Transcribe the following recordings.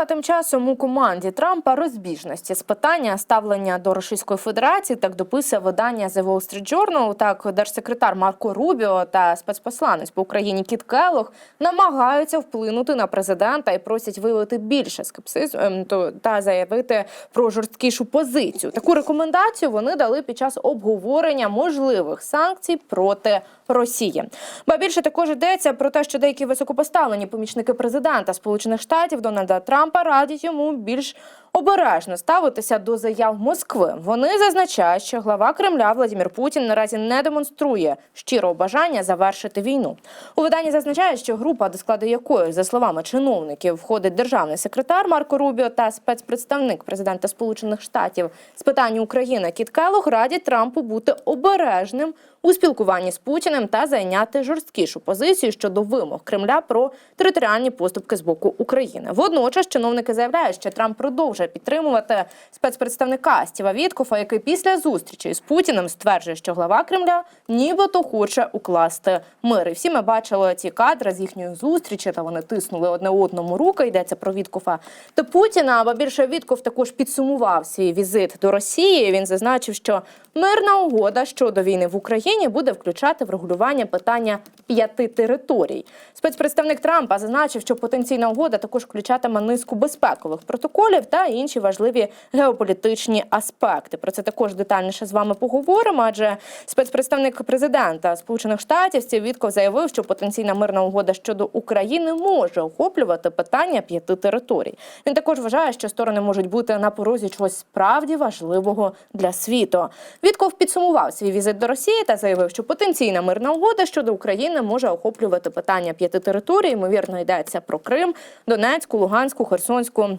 а тим часом у команді Трампа розбіжності з питання ставлення до Російської Федерації. Так дописує видання The Wall Street Journal. Так, держсекретар Марко Рубіо та спецпосланець по Україні Кіт Келлог намагаються вплинути на президента і просять виявити більше скепсизму ем, та заявити про жорсткішу позицію. Таку рекомендацію вони дали під час обговорення можливих санкцій проти Росії. Ба більше також йдеться про те, що деякі високопоставлені помічники президента Сполучених Штатів Дональда Трампа радять йому більш обережно ставитися до заяв Москви. Вони зазначають, що глава Кремля Владимир Путін наразі не демонструє щирого бажання завершити війну. У виданні зазначають, що група, до складу якої, за словами чиновників, входить державний секретар Марко Рубіо та спецпредставник президента Сполучених Штатів з питань України Кіт Келлог радять Трампу бути обережним у спілкуванні з Путіним та зайняти жорсткішу позицію щодо вимог Кремля про територіальні поступки з боку України. Водночас чиновники заявляють, що Трамп продовжує підтримувати спецпредставника Стіва Віткофа, який після зустрічі з Путіним стверджує, що глава Кремля нібито хоче укласти мир. І всі ми бачили ті кадри з їхньої зустрічі, та вони тиснули одне одному руки. Йдеться про Віткофа та Путіна. Або більше Вітков також підсумував свій візит до Росії. Він зазначив, що мирна угода щодо війни в Україні буде включати врегулювання питання п'яти територій. Спецпредставник Трампа зазначив, що потенційна угода також включатиме низку безпекових протоколів та інші важливі геополітичні аспекти. Про це також детальніше з вами поговоримо. Адже спецпредставник президента Сполучених Штатів Стів Вітков заявив, що потенційна мирна угода щодо України може охоплювати питання п'яти територій. Він також вважає, що сторони можуть бути на порозі чогось справді важливого для світу. Вітков підсумував свій візит до Росії та заявив, що потенційна мирна угода щодо України може охоплювати питання п'яти територій. Ймовірно, йдеться про Крим, Донецьку, Луганську, Херсонську.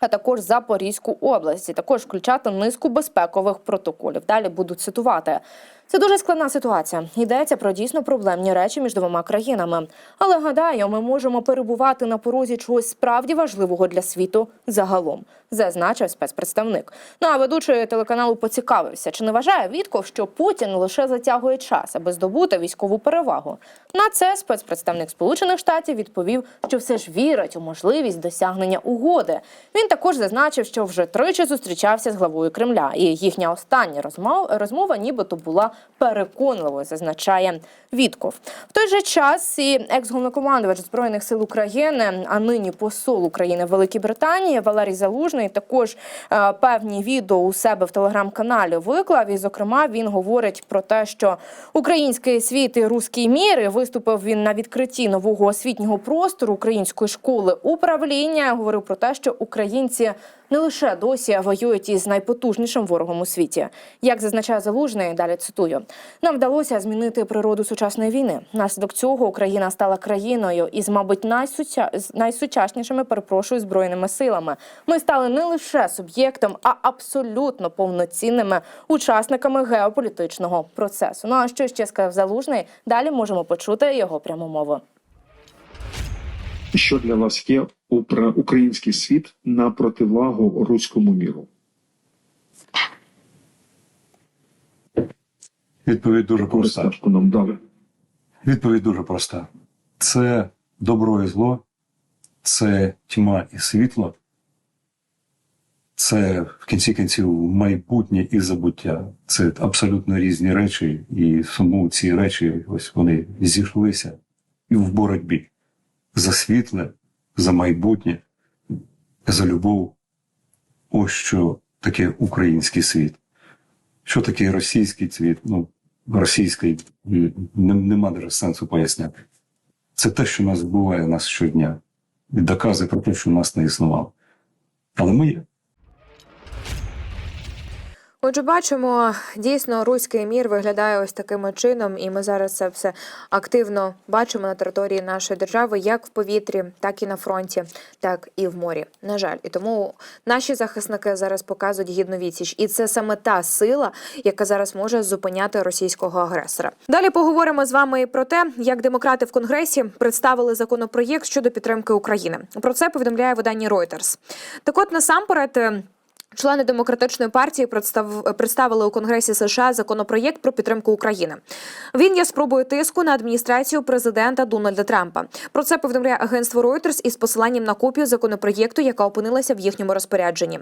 А також Запорізьку області, також включати низку безпекових протоколів. Далі буду цитувати. Це дуже складна ситуація. Йдеться про дійсно проблемні речі між двома країнами. Але гадаю, ми можемо перебувати на порозі чогось справді важливого для світу загалом, зазначив спецпредставник. Ну а ведучий телеканалу поцікавився, чи не вважає Вітков, що Путін лише затягує час, аби здобути військову перевагу. На це спецпредставник Сполучених Штатів відповів, що все ж вірить у можливість досягнення угоди. Він також зазначив, що вже тричі зустрічався з главою Кремля, і їхня остання розмова, розмова нібито була переконливою, зазначає Вітков. В той же час і екс-головнокомандувач збройних сил України, а нині посол України в Великій Британії Валерій Залужний також е, певні відео у себе в телеграм-каналі виклав. І, зокрема, він говорить про те, що український світ і руський мір і виступив він на відкритті нового освітнього простору української школи управління. Говорив про те, що українці не лише досі воюють із найпотужнішим ворогом у світі. Як зазначає залужний, далі цитую: нам вдалося змінити природу сучасної війни. Наслідок цього Україна стала країною із, мабуть, найсуча... найсучаснішими перепрошую збройними силами. Ми стали не лише суб'єктом, а абсолютно повноцінними учасниками геополітичного процесу. Ну а що ще сказав залужний? Далі можемо почути його пряму мову. що для вас є український світ на противагу руському міру? Відповідь дуже проста. Відповідь дуже проста. Це добро і зло, це тьма і світло, це в кінці кінців майбутнє і забуття. Це абсолютно різні речі, і тому ці речі ось вони зійшлися і в боротьбі за світле, за майбутнє, за любов. Ось що таке український світ. Що таке російський світ? Ну, російський м, нема даже сенсу поясняти. Це те, що нас вбиває нас щодня, і докази про те, що нас не існувало. Але ми. Отже, бачимо, дійсно руський мір виглядає ось таким чином, і ми зараз це все активно бачимо на території нашої держави, як в повітрі, так і на фронті, так і в морі. На жаль, і тому наші захисники зараз показують гідну відсіч, і це саме та сила, яка зараз може зупиняти російського агресора. Далі поговоримо з вами про те, як демократи в конгресі представили законопроєкт щодо підтримки України. Про це повідомляє видання Reuters. Так, от насамперед. Члени демократичної партії представ... представили у Конгресі США законопроєкт про підтримку України. Він є спробою тиску на адміністрацію президента Дональда Трампа. Про це повідомляє агентство Reuters із посиланням на копію законопроєкту, яка опинилася в їхньому розпорядженні.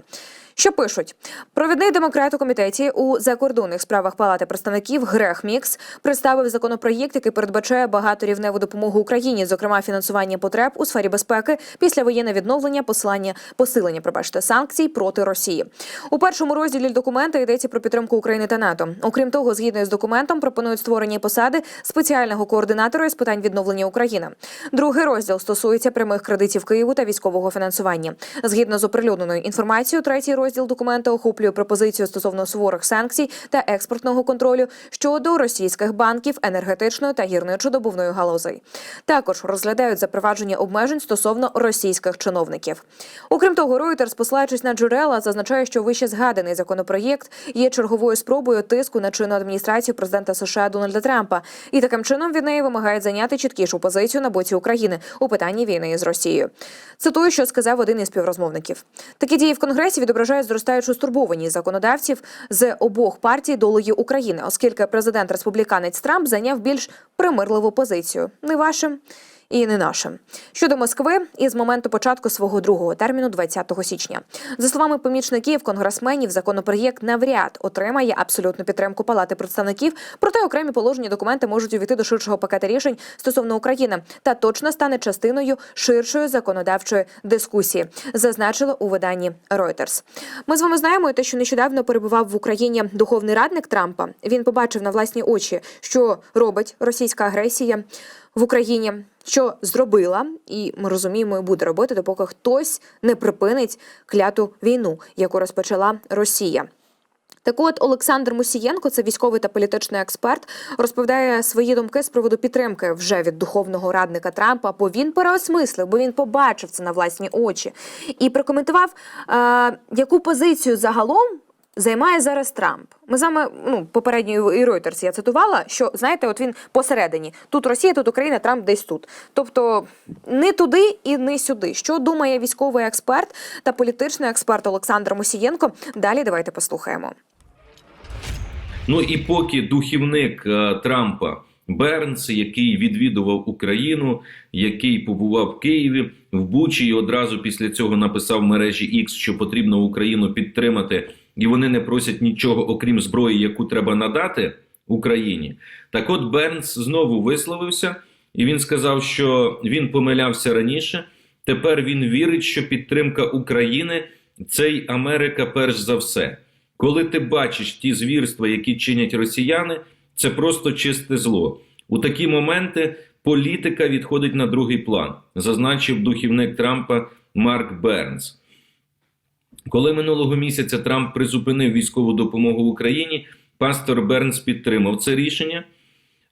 Що пишуть провідний демократ у комітеті у закордонних справах Палати представників Грех Мікс представив законопроєкт, який передбачає багаторівневу допомогу Україні, зокрема фінансування потреб у сфері безпеки після воєнне відновлення, посилання посилення пробачте санкцій проти Росії. У першому розділі документа йдеться про підтримку України та НАТО. Окрім того, згідно з документом, пропонують створення посади спеціального координатора з питань відновлення України. Другий розділ стосується прямих кредитів Києву та військового фінансування. Згідно з оприлюдненою інформацією, третій розділ документа охоплює пропозицію стосовно суворих санкцій та експортного контролю щодо російських банків, енергетичної та гірничо-добувної галузей. Також розглядають запровадження обмежень стосовно російських чиновників. Окрім того, Reuters, посилаючись на джерела, зазначає, що вище згаданий законопроєкт є черговою спробою тиску на чинну адміністрацію президента США Дональда Трампа, і таким чином від неї вимагають зайняти чіткішу позицію на боці України у питанні війни з Росією. Цитую, що сказав один із співрозмовників. Такі дії в Конгресі відображають зростаючу стурбованість законодавців з обох партій долею України, оскільки президент республіканець Трамп зайняв більш примирливу позицію. Не вашим. І не нашим щодо Москви, із моменту початку свого другого терміну, 20 січня, за словами помічників конгресменів, законопроєкт навряд отримає абсолютну підтримку Палати представників. Проте окремі положені документи можуть увійти до ширшого пакета рішень стосовно України та точно стане частиною ширшої законодавчої дискусії, зазначили у виданні Reuters. Ми з вами знаємо те, що нещодавно перебував в Україні духовний радник Трампа. Він побачив на власні очі, що робить російська агресія в Україні, що зробила, і ми розуміємо, і буде робити, допоки хтось не припинить кляту війну, яку розпочала Росія. Так от Олександр Мусієнко, це військовий та політичний експерт, розповідає свої думки з приводу підтримки вже від духовного радника Трампа, бо він переосмислив, бо він побачив це на власні очі і прокоментував, е, яку позицію загалом займає зараз Трамп. Ми вами ну попередньо і Reuters я цитувала, що знаєте, от він посередині. Тут Росія, тут Україна, Трамп десь тут. Тобто не туди і не сюди. Що думає військовий експерт та політичний експерт Олександр Мусієнко? Далі давайте послухаємо. Ну і поки духівник е, Трампа Бернс, який відвідував Україну, який побував в Києві в Бучі, і одразу після цього написав в мережі X, що потрібно Україну підтримати, і вони не просять нічого, окрім зброї, яку треба надати Україні. Так, от Бернс знову висловився, і він сказав, що він помилявся раніше. Тепер він вірить, що підтримка України це й Америка, перш за все. Коли ти бачиш ті звірства, які чинять росіяни, це просто чисте зло. У такі моменти політика відходить на другий план, зазначив духівник Трампа Марк Бернс. Коли минулого місяця Трамп призупинив військову допомогу Україні, пастор Бернс підтримав це рішення.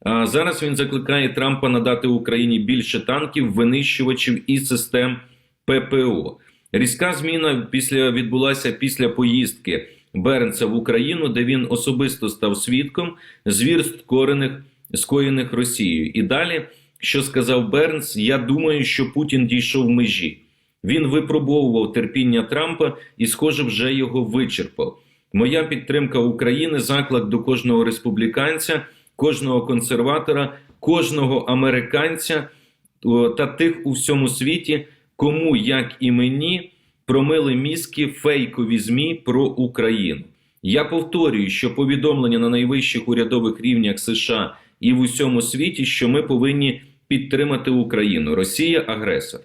А зараз він закликає Трампа надати Україні більше танків, винищувачів і систем ППО. Різка зміна після відбулася після поїздки Бернса в Україну, де він особисто став свідком звірств корених скоєних Росією. І далі, що сказав Бернс, я думаю, що Путін дійшов межі. Він випробовував терпіння Трампа і, схоже, вже його вичерпав. Моя підтримка України заклик до кожного республіканця, кожного консерватора, кожного американця та тих у всьому світі, кому, як і мені, промили мізки фейкові ЗМІ про Україну. Я повторюю, що повідомлення на найвищих урядових рівнях США і в усьому світі, що ми повинні підтримати Україну. Росія агресор.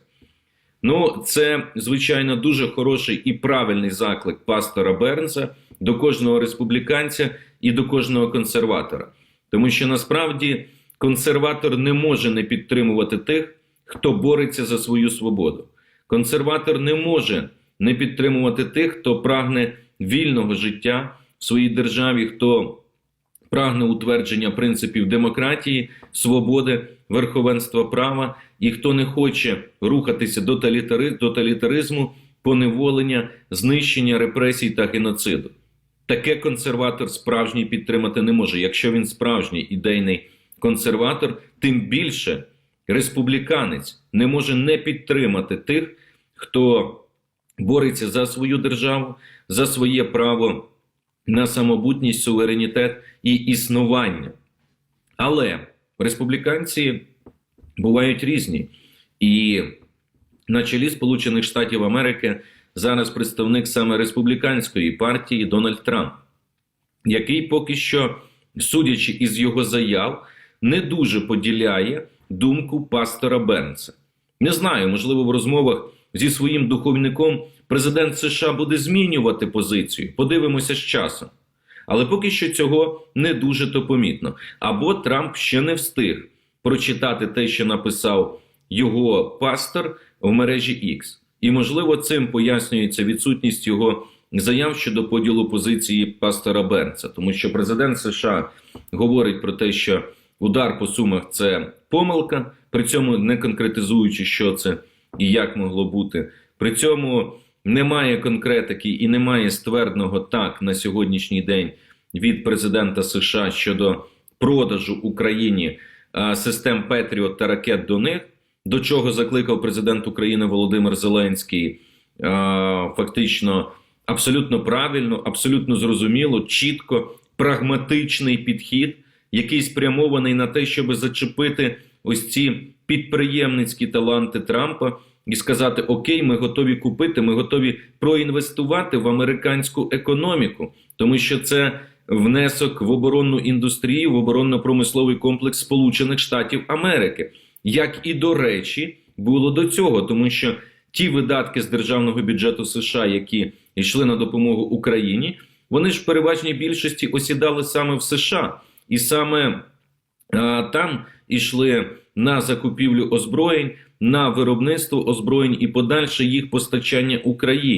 Ну, це звичайно дуже хороший і правильний заклик пастора Бернса до кожного республіканця і до кожного консерватора, тому що насправді консерватор не може не підтримувати тих, хто бореться за свою свободу. Консерватор не може не підтримувати тих, хто прагне вільного життя в своїй державі, хто прагне утвердження принципів демократії, свободи, верховенства права, і хто не хоче рухатися до тоталітаризму, поневолення, знищення репресій та геноциду. Таке консерватор справжній підтримати не може. Якщо він справжній ідейний консерватор, тим більше республіканець не може не підтримати тих, хто бореться за свою державу, за своє право на самобутність, суверенітет і існування. Але республіканці бувають різні. І на чолі Сполучених Штатів Америки зараз представник саме республіканської партії Дональд Трамп, який поки що, судячи із його заяв, не дуже поділяє думку пастора Бернса. Не знаю, можливо, в розмовах зі своїм духовником президент США буде змінювати позицію. Подивимося з часом. Але поки що цього не дуже то помітно. Або Трамп ще не встиг прочитати те, що написав його пастор в мережі X. І, можливо, цим пояснюється відсутність його заяв щодо поділу позиції пастора Бернса, тому що президент США говорить про те, що удар по сумах це помилка, при цьому не конкретизуючи, що це і як могло бути. При цьому немає конкретики і немає ствердного так на сьогоднішній день від президента США щодо продажу Україні е, систем Петріот та ракет до них, до чого закликав президент України Володимир Зеленський. Е, Фактично абсолютно правильно, абсолютно зрозуміло, чітко, прагматичний підхід, який спрямований на те, щоб зачепити ось ці підприємницькі таланти Трампа і сказати: Окей, ми готові купити, ми готові проінвестувати в американську економіку, тому що це внесок в оборонну індустрію, в оборонно-промисловий комплекс Сполучених Штатів Америки, як і до речі, було до цього, тому що ті видатки з державного бюджету США, які йшли на допомогу Україні, вони ж в переважній більшості осідали саме в США, і саме а, там ішли на закупівлю озброєнь, на виробництво озброєнь і подальше їх постачання Україні.